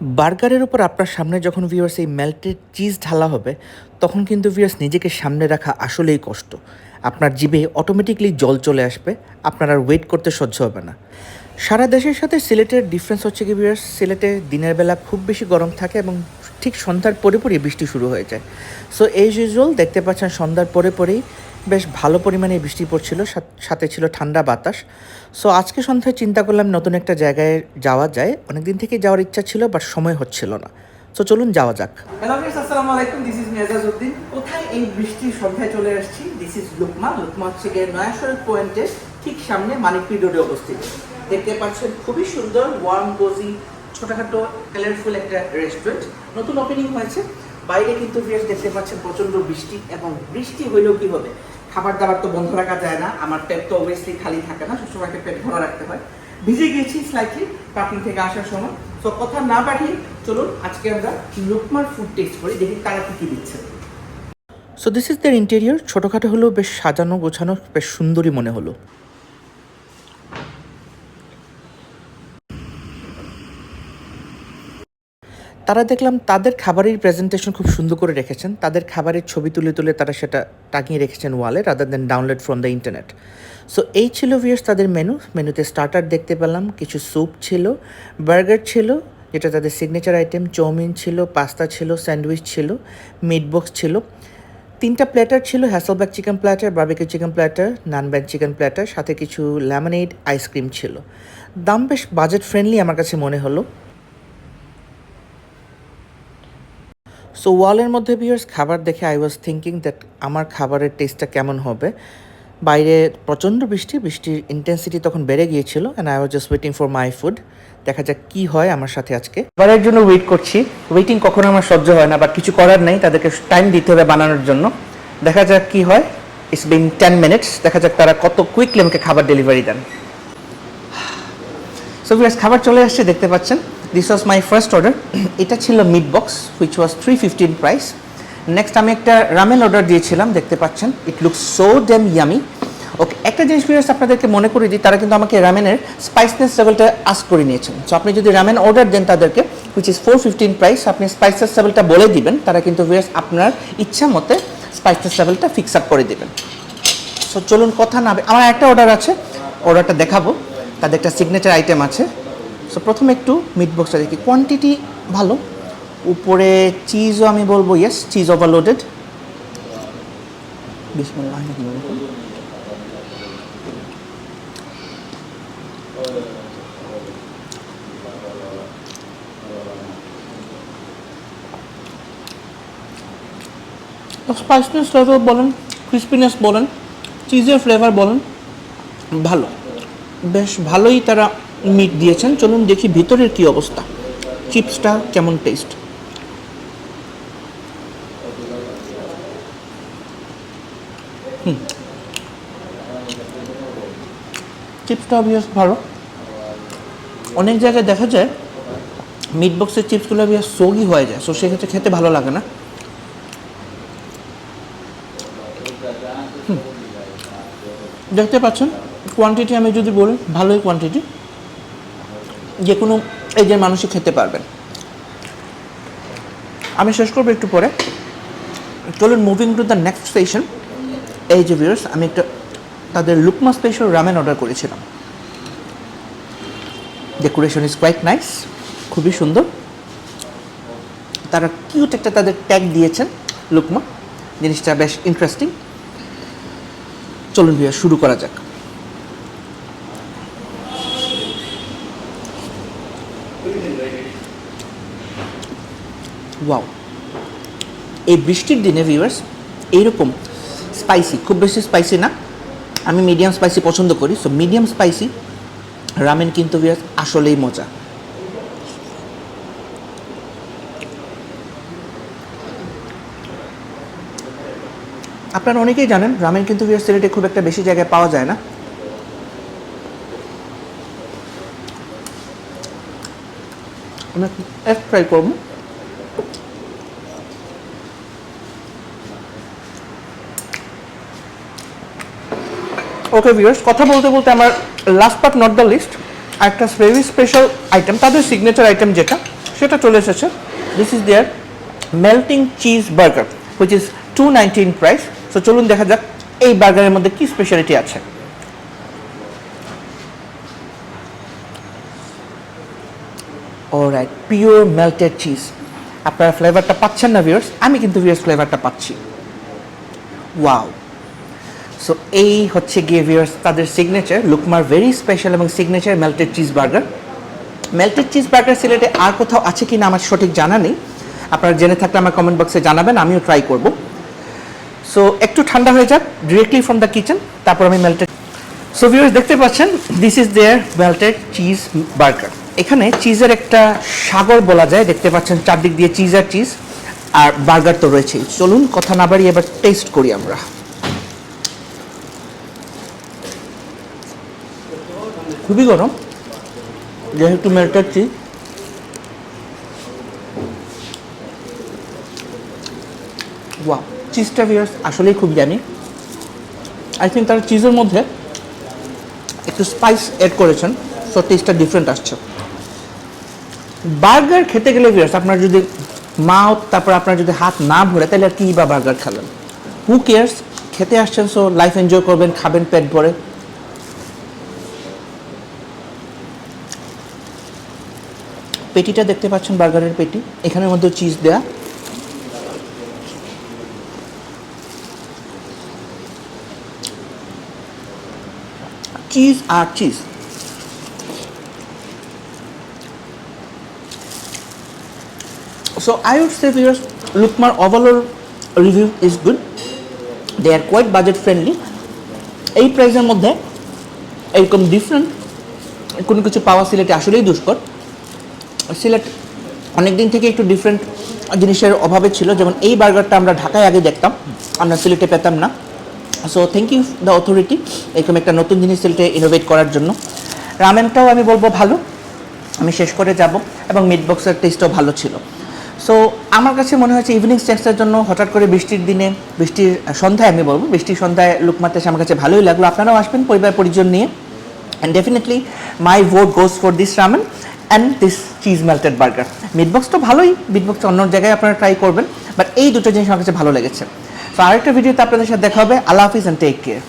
বার্গারের উপর আপনার সামনে যখন ভিউয়ার্স এই মেল্টেড চিজ ঢালা হবে, তখন কিন্তু ভিউয়ার্স নিজেকে সামনে রাখা আসলেই কষ্ট। আপনার জিভে অটোমেটিকলি জল চলে আসবে, আপনার আর ওয়েট করতে সহ্য হবে না। সারা দেশের সাথে সিলেটের ডিফারেন্স হচ্ছে কি ভিউয়ার্স সিলেটে দিনের বেলা খুব বেশি গরম থাকে এবং ঠিক সন্ধ্যার পরে পরেই বৃষ্টি শুরু হয়ে যায়। সো এই ইউজুয়াল দেখতে পাচ্ছেন সন্ধ্যার পরে পরেই বেশ ভালো পরিমাণে বৃষ্টি পড়ছিল সাথ- ছিল ঠান্ডা বাতাস। সো আজকে সন্ধ্যায় চিন্তা করলাম নতুন একটা জায়গায় যাওয়া যায়। অনেকদিন থেকে যাওয়ার ইচ্ছা ছিল বাট সময় হচ্ছিল না। সো চলুন যাওয়া যাক। হ্যালো আসসালামু আলাইকুম। This is Mezajuddin. কোথায় এই বৃষ্টির সন্ধ্যায় চলে আসছি? This is লুকমা। লুকমা হচ্ছে গিয়ে নয়াশর পয়েন্টের ঠিক সামনে মানিকপি রোডে অবস্থিত। দেখতে পাচ্ছেন, খুবই সুন্দর ওয়ার্ম কোজি ছোটখাটো কালারফুল একটা রেস্টুরেন্ট নতুন ওপেনিং হয়েছে। বাইরে কিন্তু ফ্রেন্ডস দেখতে পাচ্ছেন প্রচণ্ড বৃষ্টি এবং বৃষ্টি হইলেও কি হবে? খাবার দাবার তো বন্ধ রাখা যায় না, আমার পেট তো অবভিয়াসলি খালি থাকে না সবসময় পেট ভরা রাখতে হয়। ভিজে গিয়েছি স্লাইটলি পার্কিং থেকে আসার সময়। তো কথা না পাঠিয়ে চলুন, আজকে আমরা লুকমার ফুড টেস্ট করি, দেখি তারা কী কী দিচ্ছে। So this is their interior ছোটোখাটো হলেও বেশ সাজানো গোছানো, বেশ সুন্দরই মনে হলো। তারা দেখলাম তাদের খাবারের প্রেজেন্টেশন খুব সুন্দর করে রেখেছেন। তাদের খাবারের ছবি তুলে তুলে তারা সেটা টাঙিয়ে রেখেছেন ওয়ালে rather than download from the internet so এই ছিল ভিয়ার্স তাদের মেনু মেনুতে স্টার্টার দেখতে পেলাম, কিছু স্যুপ ছিল বার্গার ছিল, যেটা তাদের সিগনেচার আইটেম চাউমিন ছিল পাস্তা ছিল স্যান্ডউইচ ছিল মিট বক্স ছিল। তিনটা প্ল্যাটার ছিল hasselback chicken platter barbecue chicken platter নান ব্যাগ চিকেন প্ল্যাটার সাথে কিছু লেমনেড আইসক্রিম ছিল। দাম বেশ বাজেট ফ্রেন্ডলি আমার কাছে মনে হলো। সো ওয়ালের মধ্যে ভিউয়ার্স খাবার দেখে আই ওয়াজ থিঙ্কিং দ্যাট আমার খাবারের টেস্টটা কেমন হবে। বাইরে প্রচণ্ড বৃষ্টি, বৃষ্টির ইন্টেন্সিটি তখন বেড়ে গিয়েছিল and I was just waiting for my food দেখা যাক কি হয় আমার সাথে আজকে। খাবারের জন্য ওয়েট করছি। ওয়েটিং কখনো আমার সহ্য হয় না বাট কিছু করার নেই, তাদেরকে টাইম দিতে হবে বানানোর জন্য। দেখা যাক কি হয়। ইটস বিন টেন মিনিটস দেখা যাক তারা কত কুইকলি আমাকে খাবার ডেলিভারি দেন। সো খাবার চলে আসছে, দেখতে পাচ্ছেন? This was my first order এটা ছিল meat box which was three fifteen price next আমি একটা রামেন অর্ডার দিয়েছিলাম, দেখতে পাচ্ছেন। It looks so damn yummy okay একটা জিনিস ভিউয়ার্স আপনাদেরকে মনে করে দিই, তারা কিন্তু আমাকে রামেনের স্পাইসনেস লেভেলটা আস করে নিয়েছেন। সো আপনি যদি রামেন অর্ডার দেন তাদেরকে which is four fifteen price আপনি স্পাইসনেস লেভেলটা বলে দিবেন, তারা কিন্তু ভিউয়ার্স আপনার ইচ্ছা মতে স্পাইসনেস লেভেলটা ফিক্স আপ করে দেবেন। সো চলুন কথা না, আমার একটা অর্ডার আছে অর্ডারটা দেখাবো। তাদের একটা সিগনেচার আইটেম আছে। সো প্রথমে একটু মিট বক্সটা দেখি। কোয়ান্টিটি ভালো। উপরে চিজও আমি বলব yes cheese overloaded spiciness level বলেন ক্রিস্পিনেস বলেন চিজের ফ্লেভার বলেন, ভালো। বেশ ভালোই তারা মিট দিয়েছেন, চলুন দেখি ভিতরের কি অবস্থা। চিপসটা কেমন টেস্ট চিপসটা বেশ ভালো। অনেক জায়গায় দেখা যায় মিট বক্সের চিপসগুলো বেশ সোগি হয়ে যায় সো সেক্ষেত্রে খেতে ভালো লাগে না। দেখতে পাচ্ছেন কোয়ান্টিটি আমি যদি বলি, ভালোই কোয়ান্টিটি যে কোনো এজের মানুষই খেতে পারবেন। আমি শেষ করব একটু পরে। চলুন moving to the next station এই যে ভিউয়ার্স আমি একটা তাদের লুকমা স্পেশাল রামেন অর্ডার করেছিলাম। ডেকোরেশন ইজ কোয়াইট নাইস খুবই সুন্দর। তারা কিউট একটা তাদের ট্যাগ দিয়েছেন, লুকমা। জিনিসটা বেশ ইন্টারেস্টিং চলুন ভিয়া শুরু করা যাক। ওয়াও এই বৃষ্টির দিনে ভিউয়ার্স এইরকম স্পাইসি খুব বেশি স্পাইসি না। আমি মিডিয়াম স্পাইসি পছন্দ করি সো মিডিয়াম স্পাইসি রামেন কিন্তু ভিউয়ার্স আসলেই মজা। আপনারা অনেকেই জানেন রামেন কিন্তু ভিউয়ার্স সিলেটে খুব একটা বেশি জায়গায় পাওয়া যায় না। আমি এক ট্রাই করব। ওকে ভিউয়ার্স কথা বলতে বলতে আমার last part not the least একটা ভেরি স্পেশাল আইটেম তাদের সিগনেচার আইটেম যেটা, সেটা চলে এসেছে। This is their melting cheese burger which is two nineteen price so চলুন দেখা যাক এই বার্গারের মধ্যে কি স্পেশালিটি আছে। অলরাইট পিওর মেল্টেড চিজ আপনারা ফ্লেভারটা পাচ্ছেন না ভিউয়ার্স আমি কিন্তু ভিউয়ার্স ফ্লেভারটা পাচ্ছি। ওয়াও সো এই হচ্ছে গিয়ে ভিউয়ার্স তাদের সিগনেচার লুকমার ভেরি স্পেশাল এবং signature melted cheese burger melted cheese burger সিলেটে আর কোথাও আছে কি না আমার সঠিক জানা নেই। আপনারা জেনে থাকলে আমার কমেন্ট বক্সে জানাবেন, আমিও ট্রাই করব। সো একটু ঠান্ডা হয়ে যাক ডিরেক্টলি ফ্রম দ্য কিচেন তারপর আমি মেল্টেড সো ভিউয়ার্স দেখতে পাচ্ছেন this is their melted cheese burger এখানে চিজের একটা সাগর বলা যায়, দেখতে পাচ্ছেন চারদিক দিয়ে চিজ আর চিজ আর বার্গার তো রয়েছেই। চলুন কথা না বাড়িয়ে এবার টেস্ট করি আমরা। খুবই গরম, যেহেতু মেল্টেড চিজ ওয়া চিজটা ভিউয়ার্স আসলেই খুব জানি আই থিঙ্ক তারা চিজের মধ্যে একটু স্পাইস অ্যাড করেছেন সো টেস্টটা ডিফারেন্ট আসছে। বার্গার খেতে গেলে ভিউয়ার্স আপনার যদি মাউথ তারপর আপনার যদি হাত না ভরে তাহলে আর কি বা বার্গার খেলেন হু কেয়ার্স খেতে আসছেন সো লাইফ এনজয় করবেন, খাবেন, পেট ভরে। পেটিটা দেখতে পাচ্ছেন, বার্গারের পেটি। এখানের মধ্যে চিজ দেয়া। Cheese R cheese So I would say viewers, Lukmar overall review is good. They are quite budget friendly. এই প্রাইসের মধ্যে এরকম ডিফারেন্ট কোনো কিছু পাওয়া সিলেটে আসলেই দুষ্কর। সিলেট অনেক দিন থেকে একটু ডিফারেন্ট জিনিসের অভাবে ছিল। যেমন এই বার্গারটা আমরা ঢাকায় আগে দেখতাম আমরা সিলেটে পেতাম না। So thank you the authority এরকম একটা নতুন জিনিস সিলেটে ইনোভেট করার জন্য। রামেনটাও আমি বলব ভালো। আমি শেষ করে যাব এবং মিট বক্সের টেস্টও ভালো ছিল। সো আমার কাছে মনে হয়েছে ইভিনিং স্ন্যাক্সের জন্য হঠাৎ করে বৃষ্টির দিনে, বৃষ্টির সন্ধ্যায় আমি বলব, বৃষ্টির সন্ধ্যায় লুকমাতে এসে আমার কাছে ভালোই লাগল। আপনারাও আসবেন পরিবার, পরিজন নিয়ে। And definitely my vote goes for this ramen and this cheese melted burger meat box তো ভালোই মিট বক্স অন্য জায়গায় আপনারা ট্রাই করবেন বাট এই দুটো জিনিস আমার কাছে ভালো লেগেছে। তো আরেকটা ভিডিওতে আপনাদের সাথে দেখা হবে। আল্লাহ হাফিজ অ্যান্ড টেক কেয়ার